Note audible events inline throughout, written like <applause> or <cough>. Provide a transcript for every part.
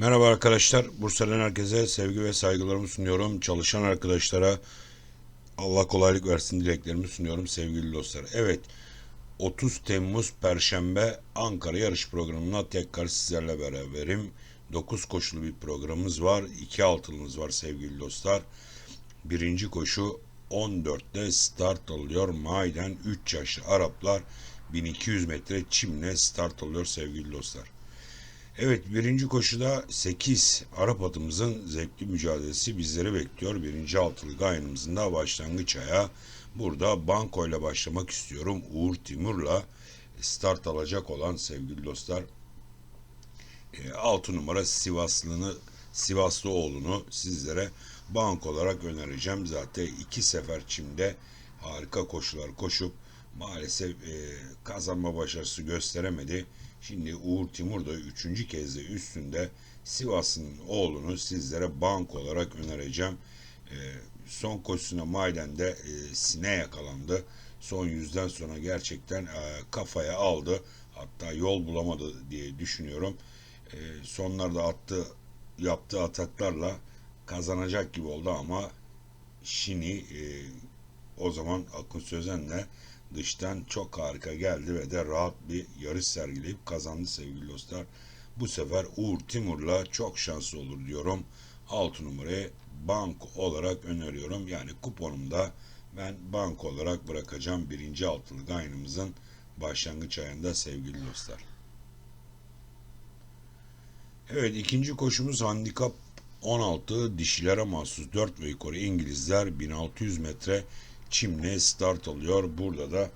Merhaba arkadaşlar. Bursa'dan herkese sevgi ve saygılarımı sunuyorum. Çalışan arkadaşlara Allah kolaylık versin dileklerimi sunuyorum sevgili dostlar. Evet 30 Temmuz Perşembe Ankara yarış programına tekrar sizlerle beraberim. 9 koşulu bir programımız var. 2 altılımız var sevgili dostlar. Birinci koşu 14'te start alıyor. Maiden 3 yaşlı Araplar 1200 metre çimle start alıyor sevgili dostlar. Evet birinci koşuda 8 Arap atımızın zevkli mücadelesi bizleri bekliyor. Birinci altılı gayenimizin da başlangıç aya. Burada banko ile başlamak istiyorum. Uğur Timur'la start alacak olan sevgili dostlar. 6 numara Sivaslı'nı Sivaslı oğlunu sizlere bank olarak önereceğim. Zaten iki sefer çimde harika koşular koşup maalesef e, kazanma başarısı gösteremedi. Şimdi Uğur Timur da üçüncü kez de üstünde Sivas'ın oğlunu sizlere bank olarak önereceğim. E, son koşusuna Mayden'de e, sine yakalandı. Son yüzden sonra gerçekten e, kafaya aldı. Hatta yol bulamadı diye düşünüyorum. E, sonlarda attı yaptığı ataklarla kazanacak gibi oldu ama Şini e, o zaman Akın Sözen'le dıştan çok harika geldi ve de rahat bir yarış sergileyip kazandı sevgili dostlar. Bu sefer Uğur Timur'la çok şanslı olur diyorum. 6 numarayı bank olarak öneriyorum. Yani kuponumda ben bank olarak bırakacağım birinci altılı gaynımızın başlangıç ayında sevgili dostlar. Evet ikinci koşumuz handikap 16 dişilere mahsus 4 ve İngilizler 1600 metre çimle start alıyor. Burada da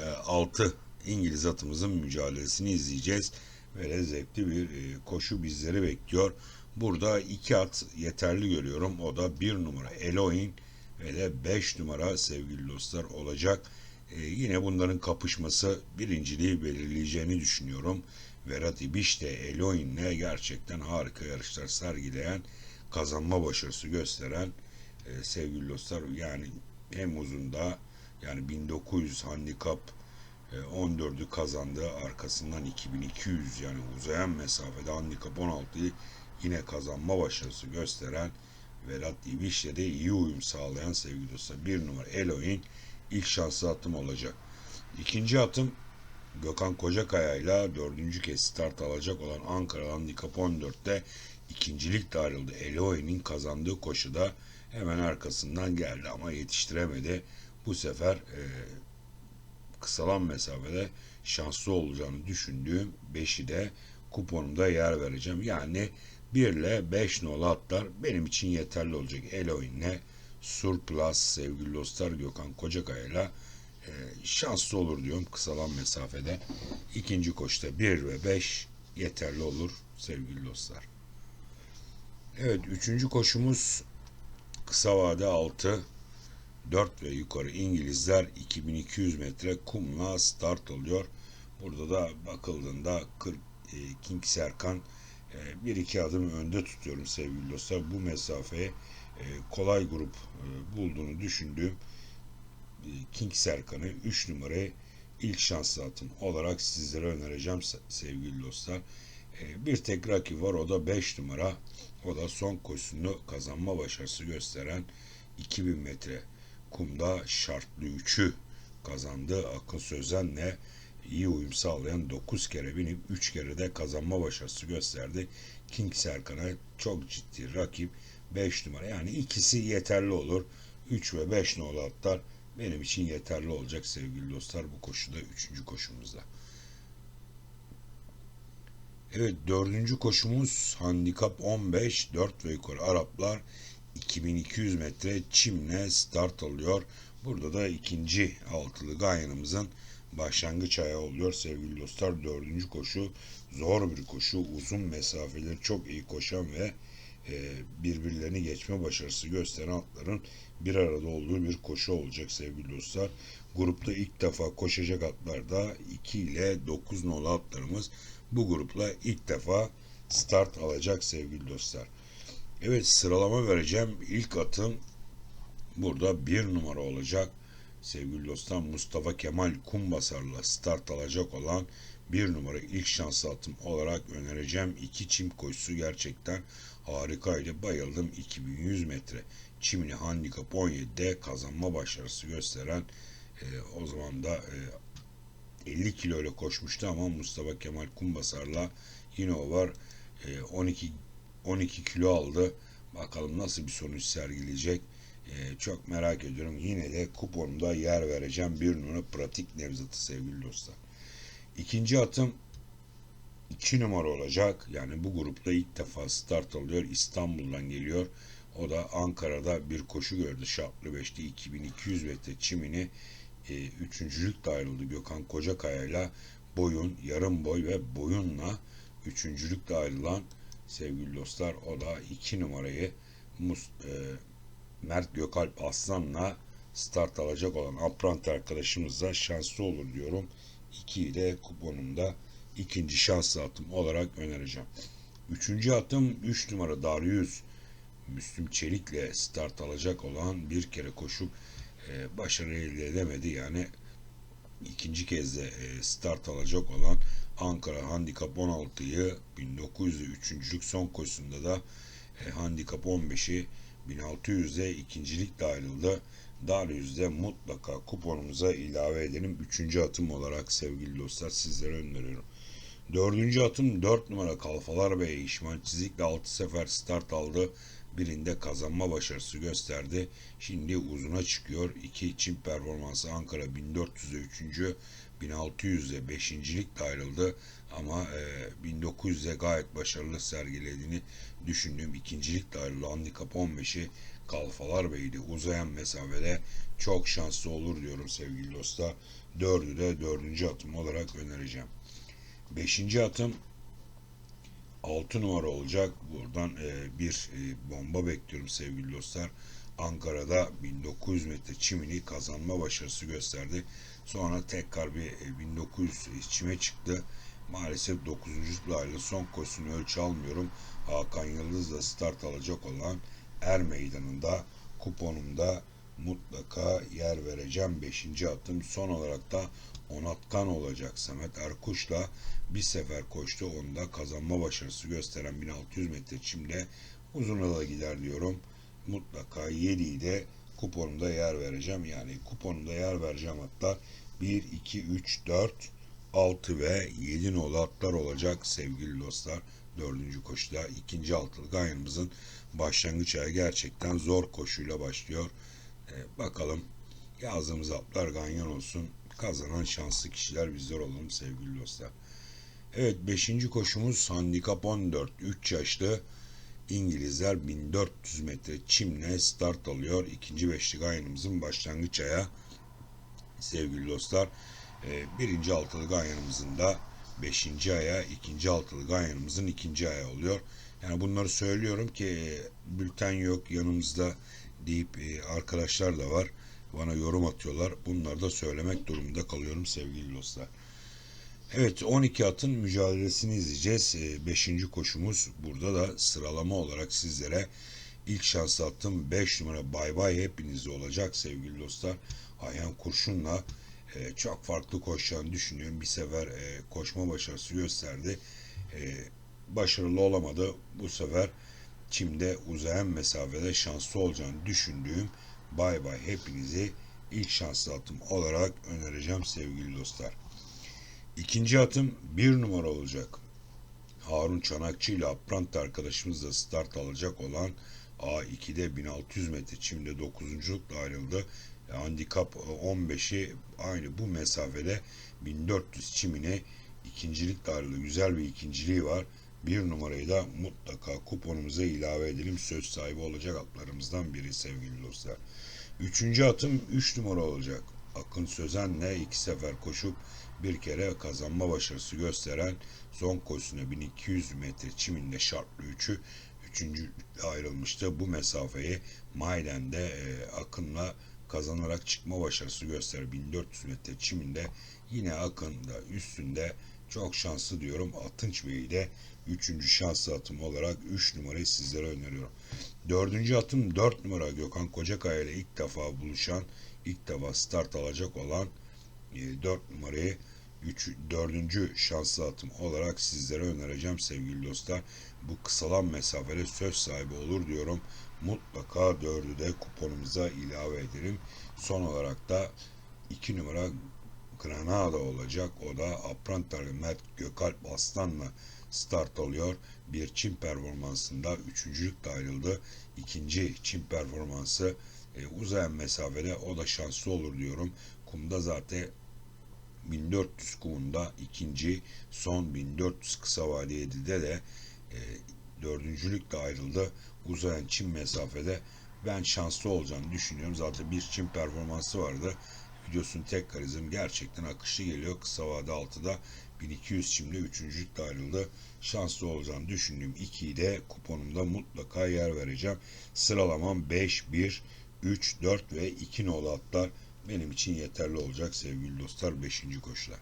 e, 6 İngiliz atımızın mücadelesini izleyeceğiz. Ve zevkli bir e, koşu bizleri bekliyor. Burada iki at yeterli görüyorum. O da bir numara Eloin ve de 5 numara sevgili dostlar olacak. E, yine bunların kapışması birinciliği belirleyeceğini düşünüyorum. Verat İbiş de Eloin'le gerçekten harika yarışlar sergileyen, kazanma başarısı gösteren e, sevgili dostlar yani hem uzunda yani 1900 handikap e, 14'ü kazandı arkasından 2200 yani uzayan mesafede handikap 16'yı yine kazanma başarısı gösteren Velat İbiş'le de iyi uyum sağlayan sevgili dostlar. Bir numara Eloin ilk şanslı atım olacak. İkinci atım Gökhan Kocakaya ile dördüncü kez start alacak olan Ankara Handikap 14'te ikincilik de ayrıldı. Eloy'nin kazandığı koşuda hemen arkasından geldi ama yetiştiremedi. Bu sefer e, kısalan mesafede şanslı olacağını düşündüğüm 5'i de kuponumda yer vereceğim. Yani 1 ile 5 nolu atlar benim için yeterli olacak. Eloy'inle Surplus sevgili dostlar Gökhan Kocakaya ile e, şanslı olur diyorum kısalan mesafede. İkinci koşta 1 ve 5 yeterli olur sevgili dostlar. Evet üçüncü koşumuz kısa vade 6 4 ve yukarı İngilizler 2200 metre kumla start oluyor. Burada da bakıldığında 40 e, King Serkan e, bir iki adım önde tutuyorum sevgili dostlar. Bu mesafeye e, kolay grup e, bulduğunu düşündüğüm e, King Serkan'ı 3 numarayı ilk şanslı atım olarak sizlere önereceğim sevgili dostlar. E, bir tek rakip var o da 5 numara. O da son koşusunu kazanma başarısı gösteren 2000 metre kumda şartlı 3'ü kazandı. Akın Sözen'le iyi uyum sağlayan 9 kere binip 3 kere de kazanma başarısı gösterdi. King Serkan'a çok ciddi rakip 5 numara. Yani ikisi yeterli olur. 3 ve 5 nolu atlar benim için yeterli olacak sevgili dostlar bu koşuda 3. koşumuzda. Evet dördüncü koşumuz handikap 15 4 ve yukarı Araplar 2200 metre çimle start alıyor. Burada da ikinci altılı gayanımızın başlangıç ayağı oluyor sevgili dostlar. Dördüncü koşu zor bir koşu. Uzun mesafeleri çok iyi koşan ve birbirlerini geçme başarısı gösteren atların bir arada olduğu bir koşu olacak sevgili dostlar. Grupta ilk defa koşacak atlarda 2 ile 9 nolu atlarımız bu grupla ilk defa start alacak sevgili dostlar. Evet sıralama vereceğim. İlk atım burada bir numara olacak. Sevgili dostlar Mustafa Kemal Kumbasar'la start alacak olan bir numara ilk şans atım olarak önereceğim. İki çim koşusu gerçekten harikaydı. Bayıldım. 2100 metre çimini handikap 17'de kazanma başarısı gösteren e, o zaman da e, 50 kilo ile koşmuştu ama Mustafa Kemal Kumbasar'la yine o var. E, 12 12 kilo aldı. Bakalım nasıl bir sonuç sergileyecek. E, çok merak ediyorum. Yine de kuponumda yer vereceğim. Bir numara pratik Nevzat'ı sevgili dostlar. İkinci atım 2 numara olacak. Yani bu grupta ilk defa start alıyor. İstanbul'dan geliyor. O da Ankara'da bir koşu gördü. Şartlı 5'te 2200 metre çimini e, üçüncülükle ayrıldı. Gökhan Kocakaya ile boyun, yarım boy ve boyunla üçüncülükle ayrılan sevgili dostlar o da 2 numarayı Mus, e, Mert Gökalp Aslan'la start alacak olan Aprant arkadaşımız da şanslı olur diyorum. 2'yi de kuponumda ikinci şanslı atım olarak önereceğim. Üçüncü atım 3 numara Darius Müslüm Çelik'le start alacak olan bir kere koşup e, başarı elde edemedi. Yani ikinci kez de e, start alacak olan Ankara Handikap 16'yı 1903. son koşusunda da e, Handikap 15'i 1600'de ikincilikle ayrıldı. Darius'de mutlaka kuponumuza ilave edelim. Üçüncü atım olarak sevgili dostlar sizlere öneriyorum. Dördüncü atım 4 numara Kalfalar Bey İşman Çizik'le 6 sefer start aldı. Birinde kazanma başarısı gösterdi. Şimdi uzuna çıkıyor. İki için performansı Ankara 1400'e 3. 1600'de 5.likle ayrıldı. Ama e, 1900'de gayet başarılı sergilediğini düşündüğüm ikincilikle ayrıldı. Handikap 15'i Kalfalar Bey'di. Uzayan mesafede çok şanslı olur diyorum sevgili dostlar. Dördü de dördüncü atım olarak önereceğim. Beşinci atım 6 numara olacak. Buradan e, bir e, bomba bekliyorum sevgili dostlar. Ankara'da 1900 metre çimini kazanma başarısı gösterdi. Sonra tekrar bir e, 1900 çime çıktı. Maalesef 9. ayrı son koşusunu ölçü almıyorum. Hakan Yıldız'la start alacak olan Er Meydanı'nda kuponumda mutlaka yer vereceğim. 5. atım son olarak da Onatkan olacak Samet Erkuş'la bir sefer koştu. Onda kazanma başarısı gösteren 1600 metre çimde uzuna da gider diyorum. Mutlaka 7'yi de kuponumda yer vereceğim. Yani kuponumda yer vereceğim hatta 1, 2, 3, 4, 6 ve 7 nolu atlar olacak sevgili dostlar. Dördüncü koşuda ikinci altılı ayımızın başlangıç ayı gerçekten zor koşuyla başlıyor. Ee, bakalım yazdığımız atlar ganyan olsun. Kazanan şanslı kişiler bizler olalım sevgili dostlar. Evet 5. koşumuz handikap 14. 3 yaşlı İngilizler 1400 metre çimle start alıyor. İkinci beşlik ayınımızın başlangıç aya sevgili dostlar. E, birinci altılı ganyanımızın da beşinci aya, ikinci altılı ganyanımızın ikinci aya oluyor. Yani bunları söylüyorum ki e, bülten yok yanımızda deyip e, arkadaşlar da var. Bana yorum atıyorlar. Bunları da söylemek durumunda kalıyorum sevgili dostlar. Evet 12 atın mücadelesini izleyeceğiz. 5. koşumuz burada da sıralama olarak sizlere ilk şans attım 5 numara Bay Bay hepinizde olacak sevgili dostlar. Ayhan Kurşun'la e, çok farklı koşacağını düşünüyorum. Bir sefer e, koşma başarısı gösterdi. E, başarılı olamadı. Bu sefer çimde uzayan mesafede şanslı olacağını düşündüğüm Bay Bay hepinizi ilk şanslı atım olarak önereceğim sevgili dostlar. İkinci atım bir numara olacak. Harun Çanakçı ile Aprant arkadaşımız da start alacak olan A2'de 1600 metre çimde 9. ayrıldı. Handikap 15'i aynı bu mesafede 1400 çimine ikincilik ayrıldı. Güzel bir ikinciliği var. Bir numarayı da mutlaka kuponumuza ilave edelim. Söz sahibi olacak atlarımızdan biri sevgili dostlar. Üçüncü atım 3 numara olacak. Akın Sözen'le iki sefer koşup bir kere kazanma başarısı gösteren son koşusuna 1200 metre çiminde şartlı 3'ü üçüncü ayrılmıştı. Bu mesafeyi Mayden'de e, Akın'la kazanarak çıkma başarısı göster 1400 metre çiminde yine Akın'da üstünde çok şanslı diyorum. Atınç Bey'i de 3. şanslı atım olarak 3 numarayı sizlere öneriyorum. 4. atım 4 numara Gökhan Kocakaya ile ilk defa buluşan, ilk defa start alacak olan 4 e, numarayı üç, dördüncü şanslı atım olarak sizlere önereceğim sevgili dostlar. Bu kısalan mesafede söz sahibi olur diyorum. Mutlaka dördü de kuponumuza ilave edelim. Son olarak da 2 numara Granada olacak. O da Aprantar Mert Gökalp Aslan'la start alıyor. Bir Çin performansında üçüncülükle ayrıldı. İkinci Çin performansı e, uzayan mesafede o da şanslı olur diyorum. Kumda zaten 1400 kumunda ikinci son 1400 kısa vade 7'de de e, dördüncülükle ayrıldı. Uzayan Çin mesafede ben şanslı olacağını düşünüyorum. Zaten bir Çin performansı vardı. Videosunu tekrar izledim. Gerçekten akışlı geliyor. Kısa vade 6'da 1200 çimle üçüncülükle ayrıldı. Şanslı olacağını düşündüğüm 2'yi de kuponumda mutlaka yer vereceğim. Sıralamam 5, 1, 3, 4 ve 2 nolu atlar benim için yeterli olacak sevgili dostlar 5. koşuda.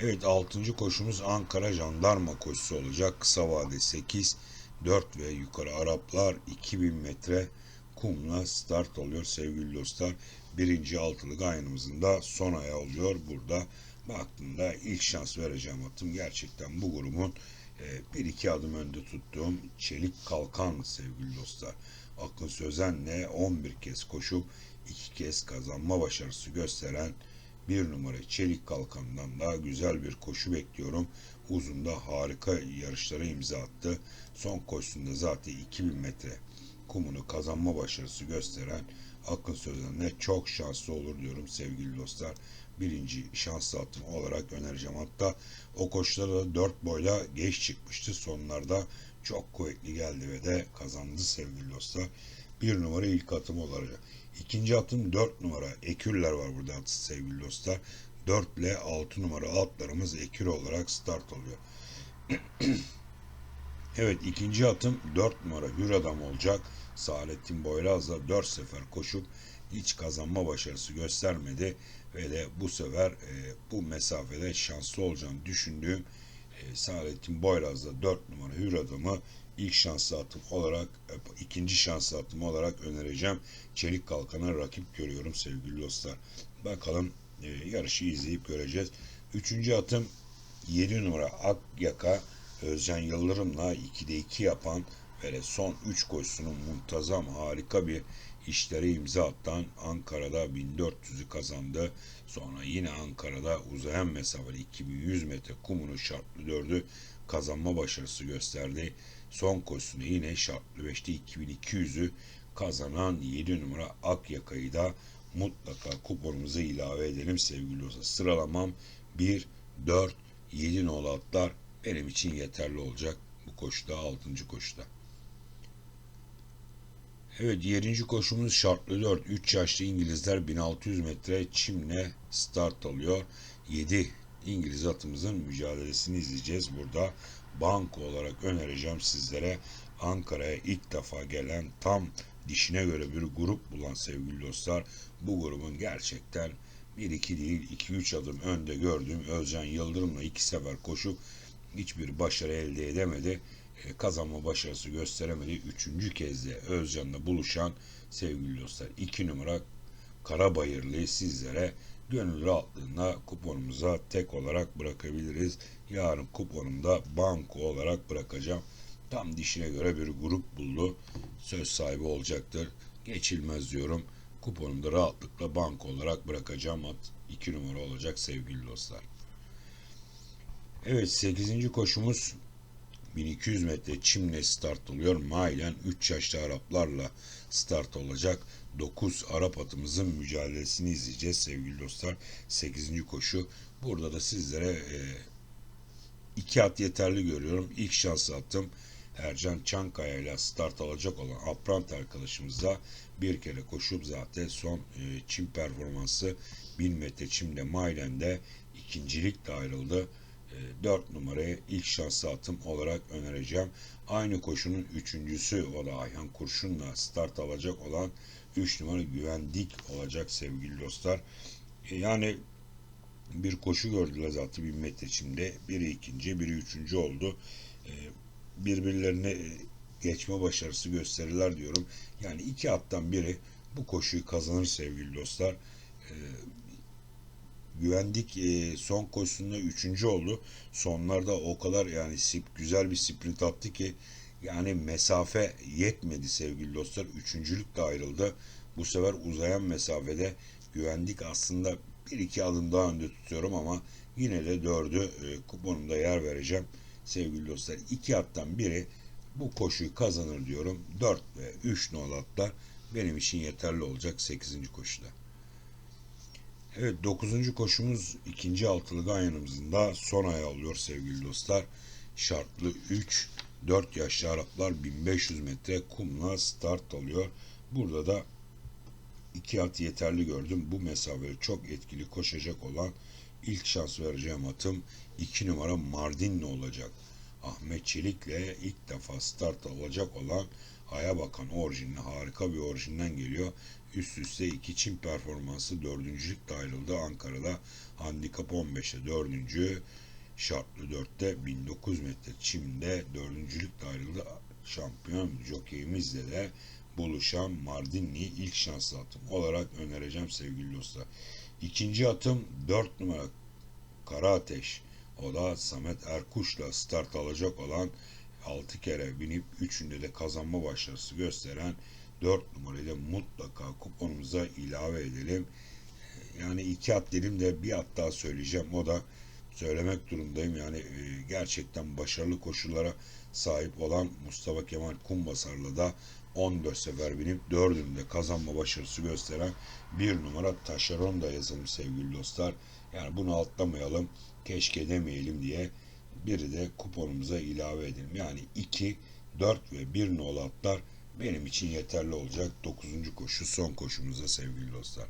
Evet 6. koşumuz Ankara Jandarma koşusu olacak. Kısa vade 8, 4 ve yukarı Araplar 2000 metre kumla start oluyor sevgili dostlar. Birinci altılı gayrımızın da son ayağı oluyor burada. Baktığımda ilk şans vereceğim atım gerçekten bu grubun e, bir iki adım önde tuttuğum Çelik Kalkan sevgili dostlar. Akın Sözen'le 11 kez koşup iki kez kazanma başarısı gösteren bir numara Çelik Kalkan'dan daha güzel bir koşu bekliyorum. Uzunda harika yarışlara imza attı. Son koşusunda zaten 2000 metre kumunu kazanma başarısı gösteren Akın Sözen'le çok şanslı olur diyorum sevgili dostlar. Birinci şanslı atım olarak önereceğim. Hatta o koşuda da 4 boyla geç çıkmıştı. Sonlarda çok kuvvetli geldi ve de kazandı sevgili dostlar. Bir numara ilk atım olacak. İkinci atım 4 numara. Ekürler var burada atı sevgili dostlar. 4 ile 6 numara atlarımız ekür olarak start oluyor. <clears throat> evet ikinci atım 4 numara Hür Adam olacak. Saadettin Boyraz'la 4 sefer koşup hiç kazanma başarısı göstermedi ve de bu sefer e, bu mesafede şanslı olacağını düşündüğüm e, Saadettin Boyraz'la 4 numara Hür Adam'ı ilk şanslı atım olarak e, ikinci şanslı atım olarak önereceğim. Çelik Kalkan'a rakip görüyorum sevgili dostlar. Bakalım e, yarışı izleyip göreceğiz. Üçüncü atım 7 numara Akyaka Özcan Yıldırım'la 2'de 2 yapan ve son 3 koşusunu muntazam harika bir işlere imza attan Ankara'da 1400'ü kazandı. Sonra yine Ankara'da uzayan mesafeli 2100 metre kumunu şartlı dördü kazanma başarısı gösterdi. Son koşusunu yine şartlı 5'te 2200'ü kazanan 7 numara Akyaka'yı da mutlaka kuponumuza ilave edelim sevgili dostlar. Sıralamam 1, 4, 7 nolu atlar benim için yeterli olacak bu koşuda 6. koşuda. Evet 7. koşumuz şartlı 4. 3 yaşlı İngilizler 1600 metre çimle start alıyor. 7 İngiliz atımızın mücadelesini izleyeceğiz burada. Banko olarak önereceğim sizlere. Ankara'ya ilk defa gelen tam dişine göre bir grup bulan sevgili dostlar. Bu grubun gerçekten 1-2 değil 2-3 adım önde gördüğüm Özcan Yıldırım'la iki sefer koşup hiçbir başarı elde edemedi. E, kazanma başarısı gösteremedi. Üçüncü kez de Özcan'la buluşan sevgili dostlar 2 numara Karabayırlı'yı sizlere gönül rahatlığında kuponumuza tek olarak bırakabiliriz. Yarın kuponumda banko olarak bırakacağım. Tam dişine göre bir grup buldu. Söz sahibi olacaktır. Geçilmez diyorum. Kuponumda rahatlıkla banko olarak bırakacağım. At 2 numara olacak sevgili dostlar. Evet 8. koşumuz 1200 metre çimle start oluyor. Mailen 3 yaşlı Araplarla start olacak. 9 Arap atımızın mücadelesini izleyeceğiz sevgili dostlar. 8. koşu. Burada da sizlere e, iki at yeterli görüyorum. İlk şans attım. Ercan Çankaya ile start alacak olan Aprant arkadaşımızla bir kere koşup zaten son e, çim performansı 1000 metre çimde Mailen'de ikincilikle ayrıldı. 4 numaraya ilk şanslı atım olarak önereceğim. Aynı koşunun üçüncüsü o da Ayhan Kurşun'la start alacak olan 3 numara güvendik olacak sevgili dostlar. E, yani bir koşu gördüler zaten 1000 metre içinde. Biri ikinci, biri üçüncü oldu. E, birbirlerine geçme başarısı gösterirler diyorum. Yani iki attan biri bu koşuyu kazanır sevgili dostlar. E, güvendik e, son koşusunda üçüncü oldu. Sonlarda o kadar yani güzel bir sprint attı ki yani mesafe yetmedi sevgili dostlar. Üçüncülük de ayrıldı. Bu sefer uzayan mesafede güvendik aslında bir iki adım daha önde tutuyorum ama yine de dördü e, kuponumda yer vereceğim sevgili dostlar. İki attan biri bu koşuyu kazanır diyorum. 4 ve 3 nol atlar benim için yeterli olacak 8. koşuda. Evet 9. koşumuz ikinci altılı ganyanımızın da son ayağı oluyor sevgili dostlar. Şartlı 3 4 yaşlı Araplar 1500 metre kumla start alıyor. Burada da iki at yeterli gördüm. Bu mesafede çok etkili koşacak olan ilk şans vereceğim atım 2 numara Mardinli olacak. Ahmet Çelik'le ilk defa start alacak olan Aya Bakan orijinli harika bir orijinden geliyor. Üst üste iki çim performansı dördüncülük de ayrıldı. Ankara'da handikap 15'te dördüncü şartlı 4'te 1900 metre çimde dördüncülük de ayrıldı. Şampiyon jokeyimizle de buluşan Mardinli ilk şanslı atım olarak önereceğim sevgili dostlar. İkinci atım 4 numara Kara Ateş. O da Samet Erkuş'la start alacak olan 6 kere binip 3'ünde de kazanma başarısı gösteren 4 numarayı da mutlaka kuponumuza ilave edelim. Yani iki at dedim de bir at daha söyleyeceğim. O da söylemek durumdayım. Yani e, gerçekten başarılı koşullara sahip olan Mustafa Kemal Kumbasar'la da 14 sefer binip 4'ünde kazanma başarısı gösteren bir numara Taşeron da yazalım sevgili dostlar. Yani bunu atlamayalım, keşke demeyelim diye biri de kuponumuza ilave edelim. Yani 2, 4 ve 1 nolu atlar benim için yeterli olacak. 9. koşu son koşumuzda sevgili dostlar.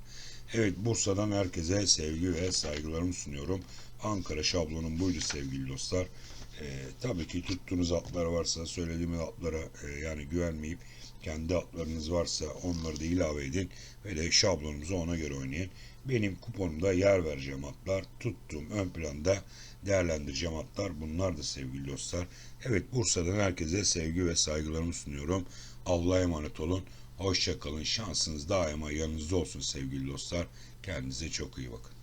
Evet Bursa'dan herkese sevgi ve saygılarımı sunuyorum. Ankara şablonum buydu sevgili dostlar. Ee, tabii ki tuttuğunuz atlar varsa söylediğim atlara e, yani güvenmeyip kendi atlarınız varsa onları da ilave edin ve de şablonunuzu ona göre oynayın. Benim kuponumda yer vereceğim atlar tuttuğum ön planda değerlendireceğim atlar bunlar da sevgili dostlar. Evet Bursa'dan herkese sevgi ve saygılarımı sunuyorum. Allah'a emanet olun. Hoşçakalın. Şansınız daima yanınızda olsun sevgili dostlar. Kendinize çok iyi bakın.